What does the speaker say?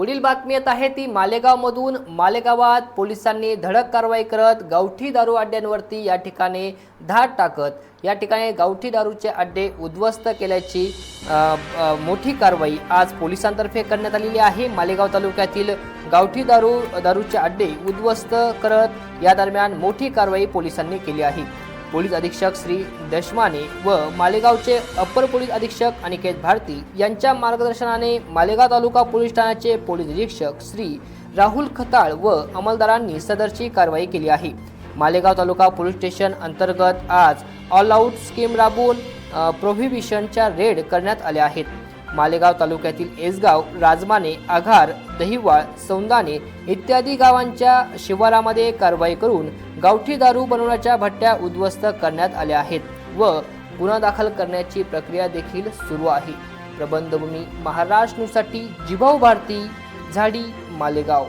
पुढील बातमी येत आहे ती मालेगावमधून. मालेगावात पोलिसांनी धडक कारवाई करत गावठी दारू अड्ड्यांवरती या ठिकाणी धाड टाकत या ठिकाणी गावठी दारूचे अड्डे उद्ध्वस्त केल्याची मोठी कारवाई आज पोलिसांतर्फे करण्यात आलेली आहे. मालेगाव तालुक्यातील गावठी दारू दारूचे अड्डे उद्ध्वस्त करत या दरम्यान मोठी कारवाई पोलिसांनी केली आहे. पोलीस अधीक्षक श्री दशमाने व मालेगावचे अप्पर पोलीस अधीक्षक अनिकेत भारती यांच्या मार्गदर्शनाने मालेगाव तालुका पोलीस ठाण्याचे पोलीस निरीक्षक श्री राहुल खताळ व अंमलदारांनी सदरची कारवाई केली आहे. मालेगाव तालुका पोलीस स्टेशन अंतर्गत आज ऑल आऊट स्कीम राबवून प्रोहिबिशनच्या रेड करण्यात आल्या आहेत. मालेगाव तालुक्यातील एसगाव राजमाने आघार दहिवाळ सौंदाने इत्यादी गावांच्या शिवारामध्ये कारवाई करून गावठी दारू बनवण्याच्या भट्ट्या उद्ध्वस्त करण्यात आल्या आहेत व गुन्हा दाखल करण्याची प्रक्रिया देखील सुरू आहे. प्रबंधभूमी महाराष्ट्र जिभाऊ भारती झाडी मालेगाव.